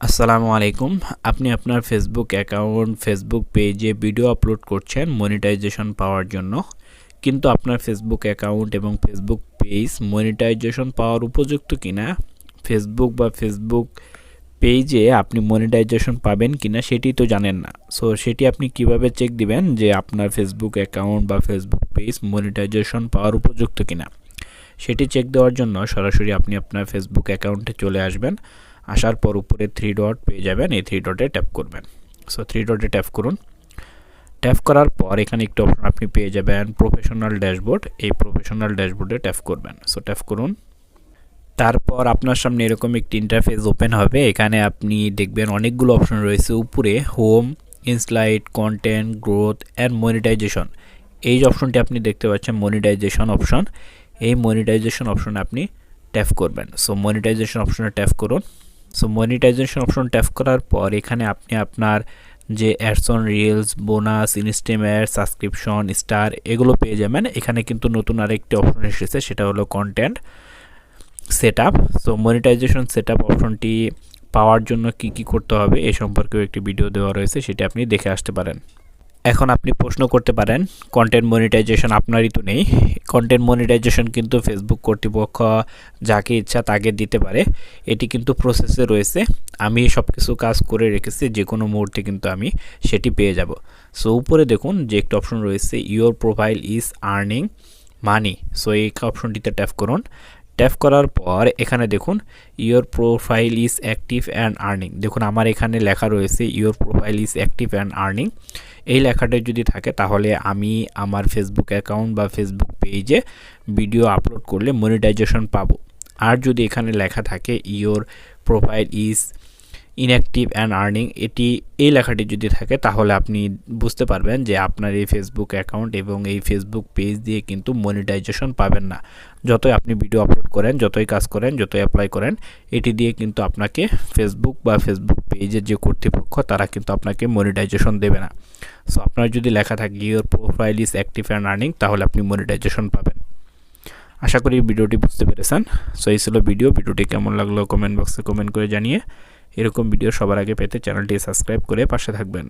আসসালামু আলাইকুম। আপনি আপনার ফেসবুক অ্যাকাউন্ট ফেসবুক পেজে ভিডিও আপলোড করছেন মনিটাইজেশন পাওয়ার জন্য। কিন্তু আপনার ফেসবুক অ্যাকাউন্ট এবং ফেসবুক পেজ মনিটাইজেশন পাওয়ার উপযুক্ত কিনা? ফেসবুক বা ফেসবুক পেজে আপনি মনিটাইজেশন পাবেন কিনা সেটি তো জানেন না। সো সেটি আপনি কীভাবে চেক দিবেন যে আপনার ফেসবুক অ্যাকাউন্ট বা ফেসবুক পেজ মনিটাইজেশন পাওয়ার উপযুক্ত কিনা? সেটি চেক দেওয়ার জন্য সরাসরি আপনি আপনার ফেসবুক অ্যাকাউন্টে চলে আসবেন। আসার পর উপরে থ্রি ডট পেয়ে যাবেন, এই থ্রি ডটে ট্যাপ করবেন। সো থ্রি ডটে ট্যাপ করুন। ট্যাপ করার পর এখানে একটি অপশন আপনি পেয়ে যাবেন প্রফেশনাল ড্যাশবোর্ড এই প্রফেশনাল ড্যাশবোর্ডে ট্যাপ করবেন। সো ট্যাপ করুন। তারপর আপনার সামনে এরকম একটি ইন্টারফেস ওপেন হবে। এখানে আপনি দেখবেন অনেকগুলো অপশন রয়েছে। উপরে home insights content growth and monetization এই যে অপশনটি আপনি দেখতে পাচ্ছেন মনিটাইজেশন অপশন এই মনিটাইজেশন অপশনে আপনি ট্যাপ করবেন। সো মনিটাইজেশন অপশনে ট্যাপ করুন। সো মনিটাইজেশন অপশন ট্যাপ করার পর এখানে আপনি আপনার যে ads on reels bonus instream ad subscription star এগুলো পেয়ে যাবেন। এখানে কিন্তু নতুন আরেকটি অপশন এসেছে, সেটা হলো content set up so monetization set up অপশনটি পাওয়ার জন্য কি কি করতে হবে এ সম্পর্কেও একটি ভিডিও দেওয়া রয়েছে, সেটি আপনি দেখে আসতে পারেন। এখন আপনি প্রশ্ন করতে পারেন কন্টেন্ট মনিটাইজেশন আপনারই তো নেই। কন্টেন্ট মনিটাইজেশন কিন্তু ফেসবুক কর্তৃপক্ষ যাকে ইচ্ছা তাকে দিতে পারে। এটি কিন্তু প্রসেসে রয়েছে। আমি সব কিছু কাজ করে রেখেছি, যে কোনো মুহূর্তে কিন্তু আমি সেটি পেয়ে যাব। সো উপরে দেখুন যে একটি অপশন রয়েছে your profile is earning money so এই অপশনটিতে ট্যাপ করুন। ট্যাপ করার পর এখানে দেখুন your profile is active and earning দেখুন, আমার এখানে লেখা রয়েছে your profile is active and earning এই লেখাটা যদি থাকে, তাহলে আমি আমার ফেসবুক অ্যাকাউন্ট বা ফেসবুক পেজে ভিডিও আপলোড করলে মনিটাইজেশন পাবো। আর যদি এখানে লেখা থাকে your profile is inactive and earning এটি, এই লেখাটি যদি থাকে, তাহলে আপনি বুঝতে পারবেন যে আপনার এই ফেসবুক অ্যাকাউন্ট এবং এই ফেসবুক পেজ দিয়ে কিন্তু মনিটাইজেশন পাবেন না। যতই আপনি ভিডিও আপলোড করেন, যতই কাজ করেন, যতই অ্যাপ্লাই করেন, এটি দিয়ে কিন্তু আপনাকে ফেসবুক বা ফেসবুক পেজের যে কর্তৃপক্ষ, তারা কিন্তু আপনাকে মনিটাইজেশন দেবে না। সো আপনার যদি লেখা থাকে your profile is active and earning তাহলে আপনি মনিটাইজেশন পাবেন। আশা করি ভিডিওটি বুঝতে পেরেছেন। সো এই ছিল ভিডিও। ভিডিওটি কেমন লাগল কমেন্ট বক্সে কমেন্ট করে জানিয়ে, এরকম ভিডিও সবার আগে পেতে চ্যানেলটি সাবস্ক্রাইব করে পাশে থাকবেন।